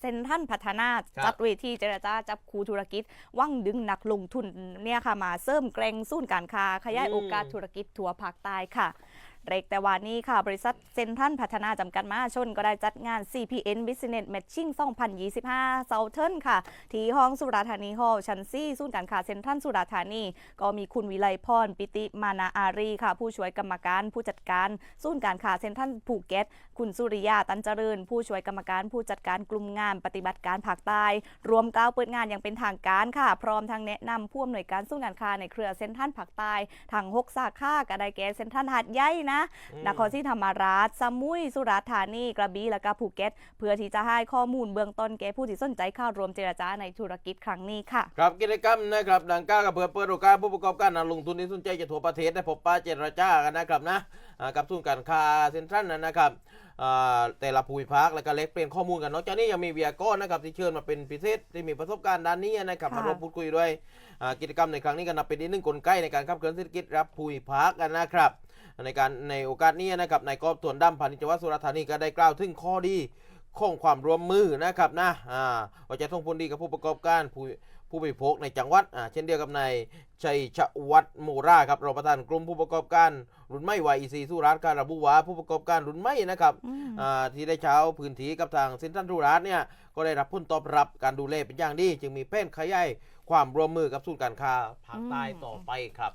เซ็นทรัลพัฒนาครับจัดเวทีเจรจาจับคูธุรกิจ ว่างดึงนักลงทุนเนี่ยค่ะมาเสริมแกรงสู้นย์การค้าขยายอืมโอกาสธุรกิจทั่วภาคใต้ค่ะ เรกแต่วันนี้ค่ะ บริษัทเซ็นทรัลพัฒนาจำกัดมหาชน ก็ได้จัดงาน CPN Business Matching 2025 Southern ค่ะ ที่ห้องสุราธานีฮอลล์ชั้นซี่ศูนย์การค้าเซ็นทรัลสุราธานี ก็มีคุณวิไลพรปิติมานาอารีค่ะ ผู้ช่วยกรรมการผู้จัดการศูนย์การค้าเซ็นทรัลภูเก็ต คุณสุริยาตันเจริญ ผู้ช่วยกรรมการผู้จัดการกลุ่มงานปฏิบัติการภาคใต้รวมกล่าวเปิดงานอย่างเป็นทางการค่ะ พร้อมทั้งแนะนำผู้อำนวยการศูนย์การค้าในเครือเซ็นทรัลภาคใต้ทั้งหกสาขาก็ได้แก่เซ็นทรัลหาดใหญ่นะนครศรีธรรมราช สมุย สุราษฎร์ธานี กระบี่ และก็ภูเก็ต เพื่อที่จะให้ข้อมูลเบื้องต้นแก่ผู้ที่สนใจเข้าร่วมเจรจาในธุรกิจครั้งนี้ค่ะ ครับกิจกรรมนะครับดังกล้ากับเพื่อเปิดโอกาสผู้ประกอบการนักลงทุนที่สนใจจะทั่วประเทศได้พบปะเจรจากันนะครับนะอ่ากับทุนการค้าเซ็นทรัลนะครับอ่าแต่ละภูมิภาคแล้วก็เล็กเป็นข้อมูลกันนอกจากนี้ยังมีเวียก้อนนะครับที่เชิญมาเป็นพิเศษที่มีประสบการณ์ด้านนี้นะครับค่ะมาร่วมพูดคุยด้วยอ่ากิจกรรมในครั้งนี้ก็นับเป็นอีกหนึ่งกลไกในการขับเคลื่อนเศรษฐกิจรับภูมิภาคกันนะครับ ในการในโอกาสนี้นะครับนายกอบตวนดำพาณิชยวัฒน์สุราษฎร์ธานีก็ได้กล่าวถึงข้อดีของความร่วมมือนะครับนะอ่าว่าจะส่งผลดีกับผู้ประกอบการผู้ผู้บริโภคในจังหวัดอ่าเช่นเดียวกับนายชัยชวัฒน์โมราครับรองประธานกลุ่มผู้ประกอบการรุ่นใหม่วายอีซีสุราษฎร์การระบุว่าผู้ประกอบการรุ่นใหม่นะครับอืมอ่าที่ได้เช้าพื้นที่กับทางเซ็นทรัลสุราษฎร์เนี่ยก็ได้รับผลตอบรับการดูแลเป็นอย่างดี จึงมีแผนขยายความร่วมมือกับศูนย์การค้าภาคใต้ต่อไปครับ